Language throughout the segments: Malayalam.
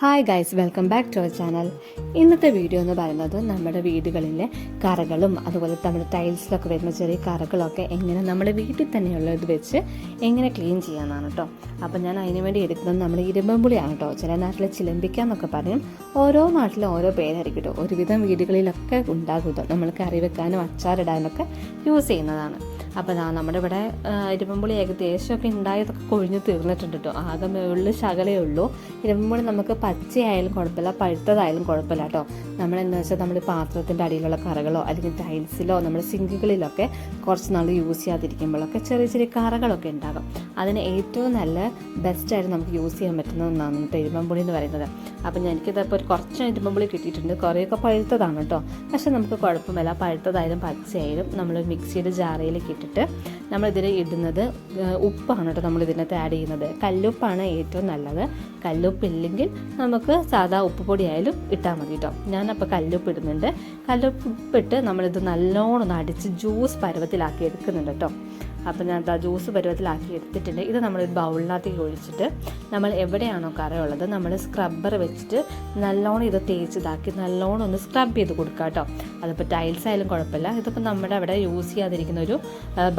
Hi guys welcome back to our channel ഇന്നത്തെ വീഡിയോ എന്ന് പറയുന്നത് നമ്മുടെ വീടുകളിലെ കറകളും അതുപോലെ നമ്മുടെ ടൈൽസിലൊക്കെ വരുന്ന ചെറിയ കറകളൊക്കെ എങ്ങനെ നമ്മുടെ വീട്ടിൽ തന്നെയുള്ള ഇത് വെച്ച് എങ്ങനെ ക്ലീൻ ചെയ്യാമെന്നാണ് കേട്ടോ അപ്പോൾ ഞാൻ അതിന് വേണ്ടി എടുക്കുന്നത് നമ്മുടെ ഇരുമ്പമ്പുളിയാണ് കേട്ടോ ചില നാട്ടിൽ ചിലമ്പിക്കാന്നൊക്കെ പറയും. ഓരോ നാട്ടിലും ഓരോ പേരായിരിക്കും കേട്ടോ ഒരുവിധം വീടുകളിലൊക്കെ ഉണ്ടാകും നമ്മൾ കറി വെക്കാനും അച്ചാറിടാനൊക്കെ യൂസ് ചെയ്യുന്നതാണ്. അപ്പോൾ ദാ നമ്മുടെ ഇവിടെ ഇരുമ്പുളി ഏകദേശമൊക്കെ ഉണ്ടായതൊക്കെ കൊഴിഞ്ഞ് തീർന്നിട്ടുണ്ട് കേട്ടോ ആകെ മുകളിൽ ശകലേ ഉള്ളൂ. ഇരുമ്പുളി നമുക്ക് പച്ചയായാലും കുഴപ്പമില്ല പഴുത്തതായാലും കുഴപ്പമില്ല കേട്ടോ നമ്മളെന്ന് വെച്ചാൽ നമ്മൾ പാത്രത്തിന്റെ അടിയിലുള്ള കറകളോ അല്ലെങ്കിൽ ടൈൽസിലോ നമ്മുടെ സിങ്കുകളിലൊക്കെ കുറച്ച് നാൾ യൂസ് ചെയ്യാതിരിക്കുമ്പോഴൊക്കെ ചെറിയ ചെറിയ കറകളൊക്കെ ഉണ്ടാകും. അതിന് ഏറ്റവും നല്ല ബെസ്റ്റായിട്ട് നമുക്ക് യൂസ് ചെയ്യാൻ പറ്റുന്ന ഒന്നാണ് ഇരുമ്പുളി എന്ന് പറയുന്നത്. അപ്പം എനിക്കിതപ്പോൾ ഒരു കുറച്ച് ഇരുമ്പുളി കിട്ടിയിട്ടുണ്ട്. കുറേയൊക്കെ പഴുത്തതാണ് കേട്ടോ പക്ഷെ നമുക്ക് കുഴപ്പമില്ല. പഴുത്തതായാലും പച്ചയായാലും നമ്മൾ മിക്സിയുടെ ജാറയിലേക്ക് ഇട്ടിട്ട് നമ്മളിതിൽ ഇടുന്നത് ഉപ്പാണ് കേട്ടോ നമ്മൾ ഇതിനകത്ത് ആഡ് ചെയ്യുന്നത്. കല്ലുപ്പാണ് ഏറ്റവും നല്ലത്. കല്ലുപ്പ് ഇല്ലെങ്കിൽ നമുക്ക് സാധാ ഉപ്പ് പൊടിയായാലും ഇട്ടാൽ മതി കേട്ടോ ഞാനപ്പോൾ കല്ലുപ്പ് ഇടുന്നുണ്ട്. കല്ലുപ്പ് ഇട്ട് നമ്മളിത് നല്ലോണം അടിച്ച് ജ്യൂസ് പരുവത്തിലാക്കി എടുക്കുന്നുണ്ട് കേട്ടോ അപ്പോൾ ഞാൻ ആ ജ്യൂസ് പരുവത്തിലാക്കി എടുത്തിട്ടുണ്ട്. ഇത് നമ്മൾ ഒരു ബൗളിനകത്തേക്ക് ഒഴിച്ചിട്ട് നമ്മൾ എവിടെയാണോ കറയുള്ളത് നമ്മൾ സ്ക്രബ്ബർ വെച്ചിട്ട് നല്ലോണം ഇത് തേച്ചിതാക്കി നല്ലോണം ഒന്ന് സ്ക്രബ് ചെയ്ത് കൊടുക്കുക കേട്ടോ. അതിപ്പോൾ ടൈൽസ് ആയാലും കുഴപ്പമില്ല. ഇതിപ്പോൾ നമ്മുടെ അവിടെ യൂസ് ചെയ്യാതിരിക്കുന്ന ഒരു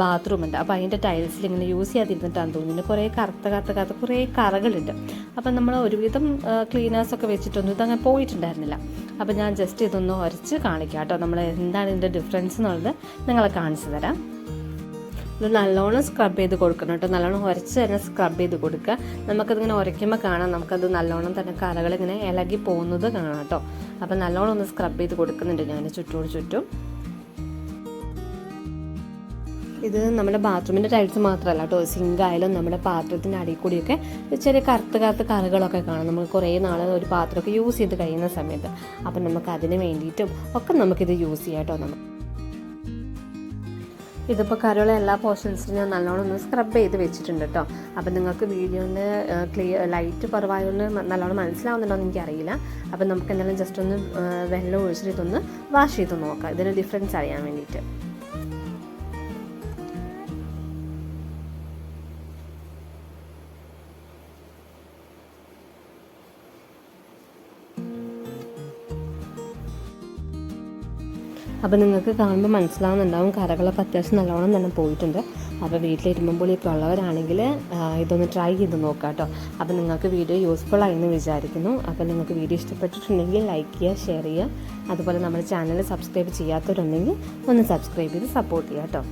ബാത്റൂം ഉണ്ട്. അപ്പോൾ അതിന്റെ ടൈൽസിൽ ഇങ്ങനെ യൂസ് ചെയ്യാതിരുന്നിട്ടാണ് തോന്നുന്നത് കുറേ കറുത്ത കറുത്ത കറുത്ത കുറേ കറകളുണ്ട്. അപ്പം നമ്മൾ ഒരുവിധം ക്ലീനേഴ്സൊക്കെ വെച്ചിട്ടൊന്നും ഇതങ്ങനെ പോയിട്ടുണ്ടായിരുന്നില്ല. അപ്പോൾ ഞാൻ ജസ്റ്റ് ഇതൊന്ന് ഉരച്ച് കാണിക്കാം കേട്ടോ. നമ്മൾ എന്താണ് ഇതിന്റെ ഡിഫറൻസ് എന്നുള്ളത്. നിങ്ങളെ കാണിച്ചു തരാം. ഇത് നല്ലോണം സ്ക്രബ് ചെയ്ത് കൊടുക്കണം കേട്ടോ. നല്ലോണം ഉരച്ച് തന്നെ സ്ക്രബ് ചെയ്ത് കൊടുക്കുക. നമുക്കതിങ്ങനെ ഉരയ്ക്കുമ്പോൾ കാണാം. നമുക്കത് നല്ലോണം തന്നെ കലകൾ ഇങ്ങനെ ഇളകി പോകുന്നത് കാണാം കേട്ടോ. അപ്പം നല്ലോണം ഒന്ന് സ്ക്രബ് ചെയ്ത് കൊടുക്കുന്നുണ്ട് ഞാൻ ചുറ്റോട് ചുറ്റും. ഇത് നമ്മുടെ ബാത്റൂമിന്റെ ടൈൽസ് മാത്രമല്ല കേട്ടോ. സിങ്ക് ആയാലും നമ്മുടെ പാത്രത്തിന്റെ അടിയിൽ കൂടിയൊക്കെ ചെറിയ കറുത്ത കറുത്ത കറകളൊക്കെ കാണാം. നമുക്ക് കുറേ നാൾ ഒരു പാത്രമൊക്കെ യൂസ് ചെയ്ത് കഴിയുന്ന സമയത്ത്. അപ്പം നമുക്ക് അതിന് വേണ്ടിയിട്ടും ഒക്കെ നമുക്കിത് യൂസ് ചെയ്യാം കേട്ടോ. നമുക്ക് ഇതിപ്പോൾ കറിയുള്ള എല്ലാ പോർഷൻസിനും ഞാൻ നല്ലോണം ഒന്ന് സ്ക്രബ് ചെയ്ത് വെച്ചിട്ടുണ്ട് കേട്ടോ അപ്പം നിങ്ങൾക്ക് വീഡിയോന്റെ ക്ലിയർ ലൈറ്റ് കുറവായതുകൊണ്ട് നല്ലോണം മനസ്സിലാവുന്നുണ്ടോ എന്ന് എനിക്കറിയില്ല. അപ്പം നമുക്ക് എന്തായാലും ജസ്റ്റ് ഒന്ന് വെള്ളം ഒഴിച്ചിട്ട് ഇതൊന്ന് വാഷ് ചെയ്ത് നോക്കാം. ഇതിന് ഡിഫറൻസ് അറിയാൻ വേണ്ടിയിട്ട്. അപ്പോൾ നിങ്ങൾക്ക് കാണുമ്പോൾ മനസ്സിലാവുന്നുണ്ടാവും കരകളൊക്കെ അത്യാവശ്യം നല്ലോണം തന്നെ പോയിട്ടുണ്ട്. അപ്പോൾ വീട്ടിലിരുമ്പുമ്പോഴൊക്കെ ഉള്ളവരാണെങ്കിൽ ഇതൊന്ന് ട്രൈ ചെയ്ത് നോക്കാം കേട്ടോ അപ്പോൾ നിങ്ങൾക്ക് വീഡിയോ യൂസ്ഫുൾ ആയി എന്ന് വിചാരിക്കുന്നു. അപ്പോൾ നിങ്ങൾക്ക് വീഡിയോ ഇഷ്ടപ്പെട്ടിട്ടുണ്ടെങ്കിൽ ലൈക്ക് ചെയ്യുക ഷെയർ ചെയ്യുക. അതുപോലെ നമ്മുടെ ചാനൽ സബ്സ്ക്രൈബ് ചെയ്യാത്തവരുണ്ടെങ്കിൽ ഒന്ന് സബ്സ്ക്രൈബ് ചെയ്ത് സപ്പോർട്ട് ചെയ്യുക കേട്ടോ